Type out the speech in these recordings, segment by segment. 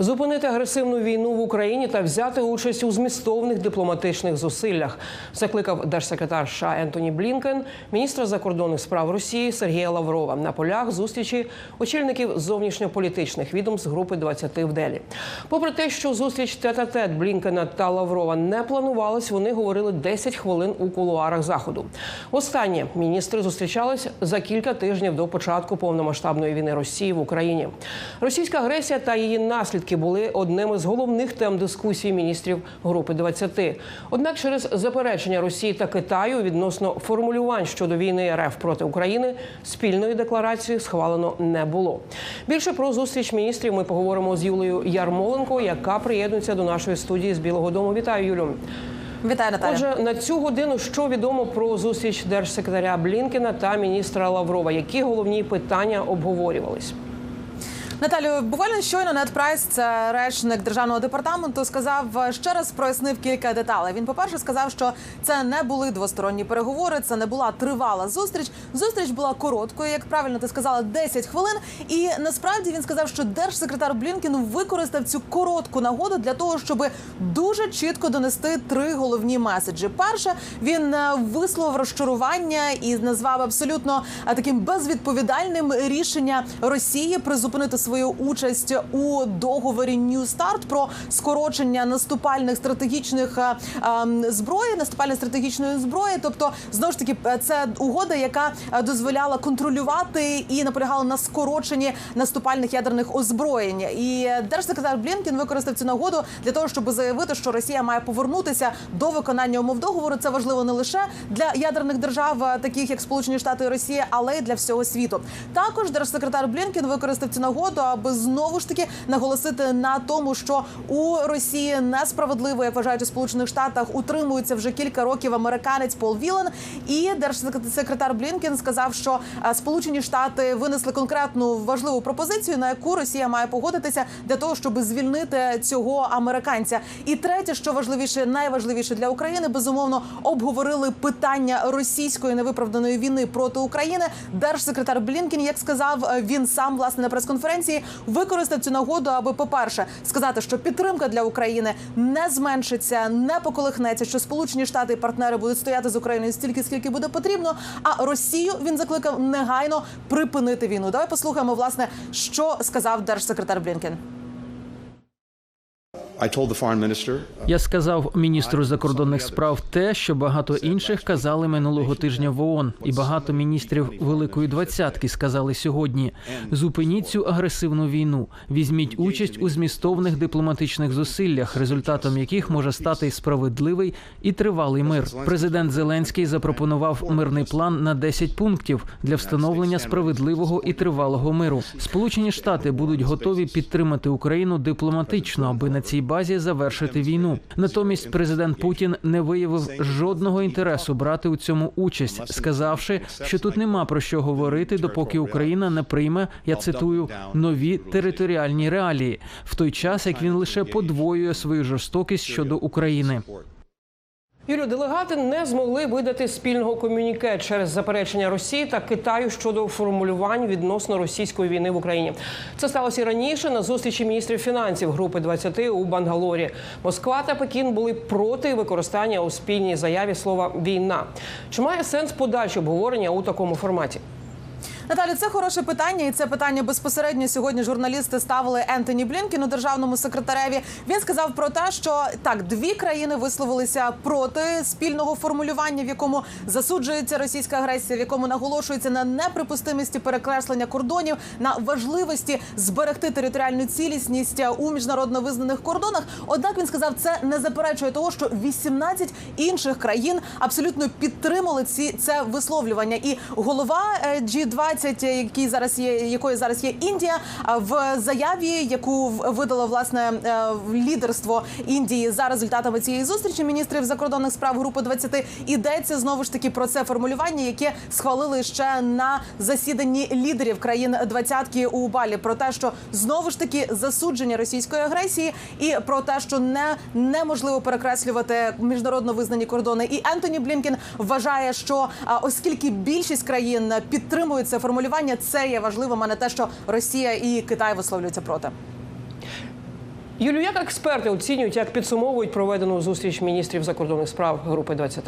зупинити агресивну війну в Україні та взяти участь у змістовних дипломатичних зусиллях. Закликав держсекретар США Ентоні Блінкен, міністра закордонних справ Росії Сергія Лаврова на полях зустрічі очільників зовнішньополітичних відомств групи 20 в Делі. Попри те, що зустріч тет-а-тет Блінкена та Лаврова не планувалась, вони говорили 10 хвилин у кулуарах заходу. Останнє міністри зустрічались за кілька тижнів до початку повномасштабної війни Росії в Україні. Російська агресія та її наслідки були одними з головних тем дискусії міністрів групи 20. Однак, через заперечення Росії та Китаю відносно формулювань щодо війни РФ проти України спільної декларації схвалено не було. Більше про зустріч міністрів ми поговоримо з Юлею Ярмоленко, яка приєднується до нашої студії з Білого Дому. Вітаю, Юлю. Вітаю, Наталя. Отже, на цю годину що відомо про зустріч держсекретаря Блінкена та міністра Лаврова? Які головні питання обговорювались? Наталю, буквально щойно Нед Прайс, це речник державного департаменту, сказав ще раз прояснив кілька деталей. Він, по-перше, сказав, що це не були двосторонні переговори, це не була тривала зустріч. Зустріч була короткою, як правильно ти сказала, 10 хвилин. І насправді він сказав, що держсекретар Блінкен використав цю коротку нагоду для того, щоб дуже чітко донести три головні меседжі. Перше, він е, висловив розчарування і назвав абсолютно е, таким безвідповідальним рішення Росії призупинити свою участь у договорі New Start про скорочення наступальних стратегічних е, ем, зброї, наступальної стратегічної зброї. Тобто, знову ж таки, е, це угода, яка е, дозволяла контролювати і наполягала на скороченні наступальних ядерних озброєнь. І держсекретар Блінкен використав цю нагоду для того, щоб заявити, що Росія має повернутися до виконання умов договору. Це важливо не лише для ядерних держав, таких як Сполучені Штати і Росія, але й для всього світу. Також держсекретар Блінкен використав цю нагоду, аби знову ж таки наголосити на тому, що у Росії несправедливо, як вважають у Сполучених Штатах, утримується вже кілька років американець Пол Вілен. І держсекретар Блінкен сказав, що е, Сполучені Штати винесли конкретну важливу пропозицію, на яку Росія має погодитися для того, щоб звільнити цього американця. І третє, що важливіше, найважливіше для України, безумовно обговорили питання російської невиправданої війни проти України. Держсекретар Блінкен, як сказав, е, він сам власне на прес-конференції використав цю нагоду, аби, по-перше, сказати, що підтримка для України не зменшиться, не поколихнеться, що Сполучені Штати і партнери будуть стояти з Україною стільки, скільки буде потрібно. А Росію він закликав негайно припинити війну. Давай послухаємо, власне, що сказав держсекретар Блінкен. Я сказав міністру закордонних справ те, що багато інших казали минулого тижня в ООН, і багато міністрів Великої двадцятки сказали сьогодні: зупиніть цю агресивну війну, візьміть участь у змістовних дипломатичних зусиллях, результатом яких може стати справедливий і тривалий мир. Президент Зеленський запропонував мирний план на 10 пунктів для встановлення справедливого і тривалого миру. Сполучені Штати будуть готові підтримати Україну дипломатично, аби на цій базі завершити війну. Натомість президент Путін не виявив жодного інтересу брати у цьому участь, сказавши, що тут нема про що говорити, допоки Україна не прийме, я цитую, нові територіальні реалії, в той час як він лише подвоює свою жорстокість щодо України. Юлю, делегати не змогли видати спільного комюніке через заперечення Росії та Китаю щодо формулювань відносно російської війни в Україні. Це сталося і раніше на зустрічі міністрів фінансів групи 20 у Бангалорі. Москва та Пекін були проти використання у спільній заяві слова війна. Чи має сенс подальше обговорення у такому форматі? Наталі, це хороше питання, і це питання безпосередньо сьогодні. Журналісти ставили Ентоні Блінкіну, державному секретареві. Він сказав про те, що так дві країни висловилися проти спільного формулювання, в якому засуджується російська агресія, в якому наголошується на неприпустимості перекреслення кордонів, на важливості зберегти територіальну цілісність у міжнародно визнаних кордонах. Однак він сказав, це не заперечує того, що 18 інших країн абсолютно підтримали ці це висловлювання, і голова е, G20 Г-30, які зараз є, якою зараз є Індія. в заяві, яку видало власне е, лідерство Індії за результатами цієї зустрічі міністрів закордонних справ групи 20, ідеться знову ж таки про це формулювання, яке схвалили ще на засіданні лідерів країн двадцятки у Балі. Про те, що знову ж таки засудження російської агресії, і про те, що не неможливо перекреслювати міжнародно визнані кордони. І Ентоні Блінкен вважає, що е, оскільки більшість країн підтримують це формулювання, формулювання. Це є важливим, а не те, що Росія і Китай висловлюються проти. Юлю, як експерти оцінюють, як підсумовують проведену зустріч міністрів закордонних справ групи 20?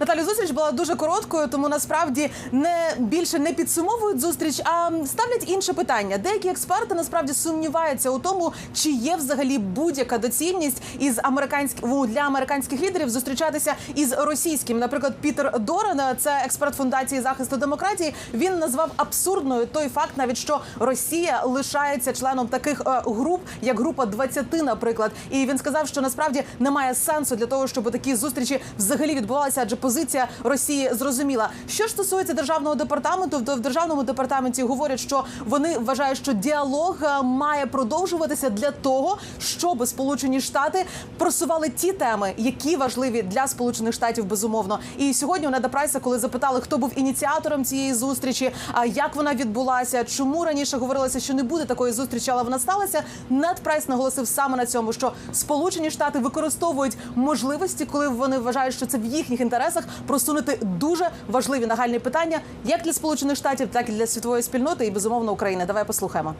Наталі, зустріч була дуже короткою, тому насправді не більше не підсумовують зустріч, а ставлять інше питання. Деякі експерти насправді сумніваються у тому, чи є взагалі будь-яка доцільність із американських для американських лідерів зустрічатися із російським. Наприклад, Пітер Дорен, це експерт фундації захисту демократії. Він назвав абсурдною той факт, навіть що Росія лишається членом таких е, груп, як група 20, наприклад. І він сказав, що насправді немає сенсу для того, щоб такі зустрічі взагалі відбувалися, адже позиція Росії зрозуміла. Що стосується державного департаменту, то в державному департаменті говорять, що вони вважають, що діалог е, має продовжуватися для того, щоб Сполучені Штати просували ті теми, які важливі для Сполучених Штатів, безумовно. І сьогодні у Неда Прайса, коли запитали, хто був ініціатором цієї зустрічі, а як вона відбулася, чому раніше говорилося, що не буде такої зустрічі, але вона сталася. Нед Прайс наголосив саме на цьому, що Сполучені Штати використовують можливості, коли вони вважають, що це в їхніх інтересах просунути дуже важливі нагальні питання, як для Сполучених Штатів, так і для світової спільноти, і безумовно України. Давай послухаємо.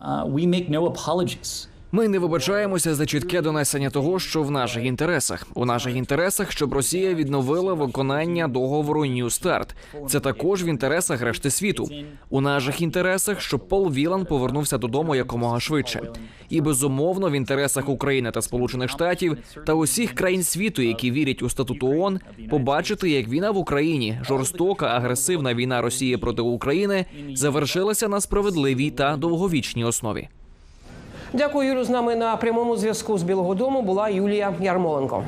Uh, we make no apologies. Ми не вибачаємося за чітке донесення того, що в наших інтересах. У наших інтересах, щоб Росія відновила виконання договору New START. Це також в інтересах решти світу. У наших інтересах, щоб Пол Вілан повернувся додому якомога швидше. І безумовно в інтересах України та Сполучених Штатів та усіх країн світу, які вірять у статут ООН, побачити, як війна в Україні, жорстока агресивна війна Росії проти України, завершилася на справедливій та довговічній основі. Дякую, Юлю. З нами на прямому зв'язку з Білого Дому була Юлія Ярмоленко.